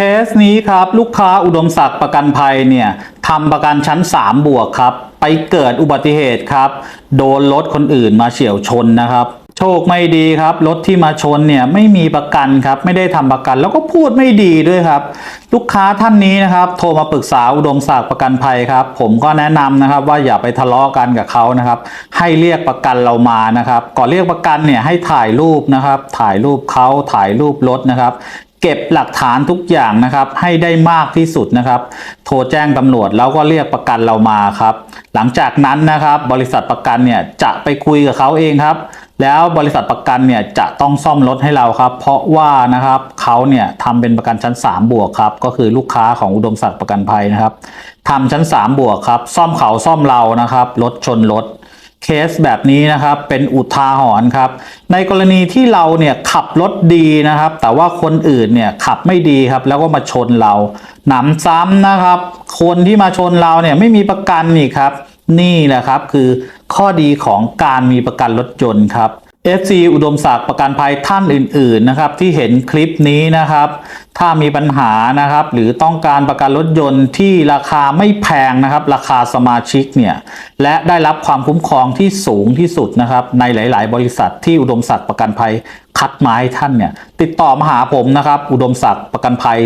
เคสนี้ครับลูกค้าอุดมศักดิ์ประกันภัยเนี่ยทำประกันชั้น 3 บวกครับ ไปเกิดอุบัติเหตุครับ โดนรถคนอื่นมาเฉี่ยวชนนะครับ โชคไม่ดีครับ รถที่มาชนเนี่ยไม่มีประกันครับ ไม่ได้ทำประกันแล้วก็พูดไม่ดีด้วยครับ ลูกค้าท่านนี้นะครับ โทรมาปรึกษาอุดมศักดิ์ประกันภัยครับ ผมก็แนะนำนะครับ ว่าอย่าไปทะเลาะกันกับเขานะครับ ให้เรียกประกันเรามานะครับ ก่อนเรียกประกันเนี่ยให้ถ่ายรูปนะครับ ถ่ายรูปเขาถ่ายรูปรถนะครับ เก็บหลักฐานทุกอย่างนะครับ ให้ได้มากที่สุดนะครับ โทรแจ้งตำรวจแล้วก็เรียกประกันเรามาครับ หลังจากนั้นนะครับ บริษัทประกันเนี่ยจะไปคุยกับเขาเองครับ แล้วบริษัทประกันเนี่ยจะต้องซ่อมรถให้เราครับ เพราะว่านะครับเขาเนี่ยทำเป็นประกันชั้น 3 บวกครับ ก็คือลูกค้าของอุดมศักดิ์ประกันภัยนะครับทำชั้น 3 บวกครับ ซ่อมเขาซ่อมเรานะครับรถชนรถ เคสแบบนี้นะครับเป็นอุทาหรณ์ครับ ในกรณีที่เราเนี่ยขับรถดีนะครับ แต่ว่าคนอื่นเนี่ยขับไม่ดีครับ แล้วก็มาชนเราหนำซ้ำนะครับ คนที่มาชนเราเนี่ยไม่มีประกันนี่ครับ นี่แหละครับคือข้อดีของการมีประกันรถยนต์ครับ FC อุดมศักดิ์ประกันภัยท่านอื่น ๆ นะครับ ที่เห็นคลิปนี้นะครับ ถ้ามีปัญหานะครับ หรือต้องการประกันรถยนต์ที่ราคาไม่แพงนะครับ ราคาสมาชิกเนี่ย และได้รับความคุ้มครองที่สูงที่สุดนะครับ ในหลาย ๆ บริษัทที่อุดมศักดิ์ประกันภัยคัดมาให้ท่านเนี่ย ติดต่อมาหาผมนะครับ อุดมศักดิ์ประกันภัย